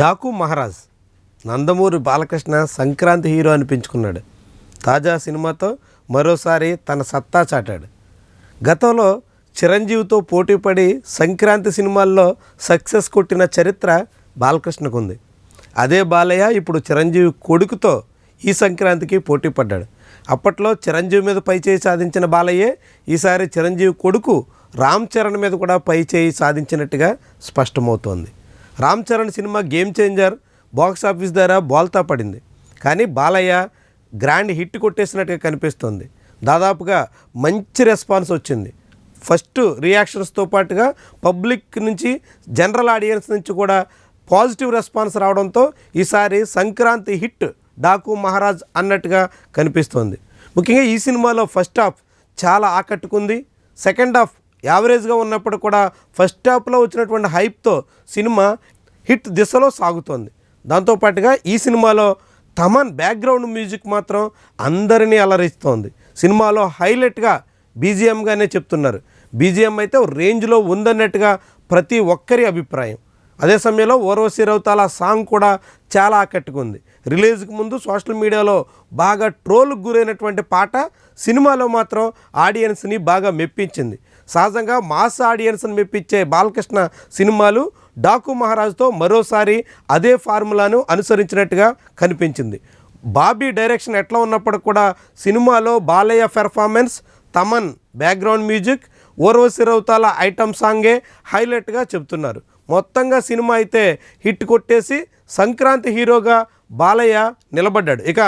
Daaku Maharaj Nandamuri Balakrishna Sankranti hero అనిపించుకున్నాడు. తాజా సినిమాతో మరోసారి తన సత్తా చాటాడు. గతంలో చిరంజీవితో పోటీపడి సంక్రాంతి సినిమాల్లో సక్సెస్ కొట్టిన చరిత్ర బాలకృష్ణకు ఉంది అదే బాలయ్య ఇప్పుడు చిరంజీవి కొడుకుతో ఈ సంక్రాంతికి పోటీ పడ్డాడు అప్పట్లో చిరంజీవి మీద పై చేయి సాధించిన బాలయ్యే ఈసారి చిరంజీవి కొడుకు రామ్ చరణ్ మీద కూడా పై చేయి సాధించినట్టుగా స్పష్టమవుతోంది. Ram Charan cinema game changer box office ద్వారా బోల్తా పడింది. కానీ బాలయ్య గ్రాండ్ హిట్ కొట్టేసినట్టుగా కనిపిస్తుంది. దాదాపుగా మంచి రెస్పాన్స్ వచ్చింది. ఫస్ట్ రియాక్షన్స్తో పాటుగా పబ్లిక్ నుంచి జనరల్ ఆడియన్స్ నుంచి కూడా పాజిటివ్ రెస్పాన్స్ రావడంతో ఈసారి సంక్రాంతి హిట్ డాకు మహారాజ్ అన్నట్టుగా కనిపిస్తోంది. ముఖ్యంగా ఈ సినిమాలో ఫస్ట్ హాఫ్ చాలా ఆకట్టుకుంది. సెకండ్ హాఫ్ యావరేజ్గా ఉన్నప్పుడు కూడా ఫస్ట్ హాఫ్లో వచ్చినటువంటి హైప్తో సినిమా హిట్ దిశలో సాగుతోంది. దాంతోపాటుగా ఈ సినిమాలో తమన్ బ్యాక్గ్రౌండ్ మ్యూజిక్ మాత్రం అందరినీ అలరిస్తోంది. సినిమాలో హైలైట్గా బీజిఎంగానే చెప్తున్నారు. బీజిఎం అయితే రేంజ్లో ఉందన్నట్టుగా ప్రతి ఒక్కరి అభిప్రాయం. అదే సమయంలో ఓర్వశి రౌతాల సాంగ్ కూడా చాలా ఆకట్టుకుంది. రిలీజ్కి ముందు సోషల్ మీడియాలో బాగా ట్రోల్కు గురైనటువంటి పాట సినిమాలో మాత్రం ఆడియన్స్ని బాగా మెప్పించింది. సహజంగా మాస్ ఆడియన్స్ని మెప్పించే బాలకృష్ణ సినిమాలు డాకు మహారాజ్తో మరోసారి అదే ఫార్ములాను అనుసరించినట్టుగా కనిపించింది. బాబీ డైరెక్షన్ ఎట్లా ఉన్నప్పటికి కూడా సినిమాలో Balayya performance Thaman background music Urvashi Rautela item సాంగే హైలైట్గా చెప్తున్నారు మొత్తంగా సినిమా అయితే హిట్ కొట్టేసి సంక్రాంతి హీరోగా బాలయ్య నిలబడ్డాడు. ఇక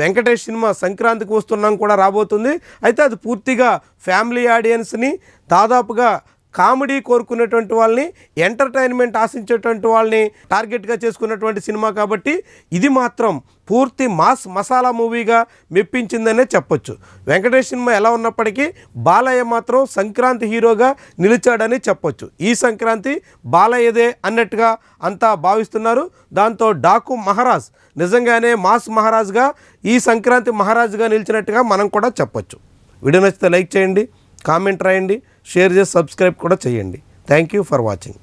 వెంకటేష్ సినిమా సంక్రాంతికి వస్తున్నాం కూడా రాబోతుంది. అయితే అది పూర్తిగా ఫ్యామిలీ ఆడియన్స్ని దాదాపుగా కామెడీ కోరుకునేటువంటి వాళ్ళని ఎంటర్టైన్మెంట్ ఆశించేటువంటి వాళ్ళని టార్గెట్గా చేసుకున్నటువంటి సినిమా కాబట్టి ఇది మాత్రం పూర్తి మాస్ మసాలా మూవీగా మెప్పించిందనే చెప్పొచ్చు. వెంకటేష్ సినిమా ఎలా ఉన్నప్పటికీ బాలయ్య మాత్రం సంక్రాంతి హీరోగా నిలిచాడని చెప్పొచ్చు. ఈ సంక్రాంతి బాలయ్యదే అన్నట్టుగా అంతా భావిస్తున్నారు. దాంతో డాకు మహారాజ్ నిజంగానే మాస్ మహారాజ్గా ఈ సంక్రాంతి మహారాజుగా నిలిచినట్టుగా మనం కూడా చెప్పొచ్చు. వీడియో నచ్చితే లైక్ చేయండి కామెంట్ రాయండి. షేర్ చేసి సబ్స్క్రైబ్ కూడా చేయండి. Thank you for watching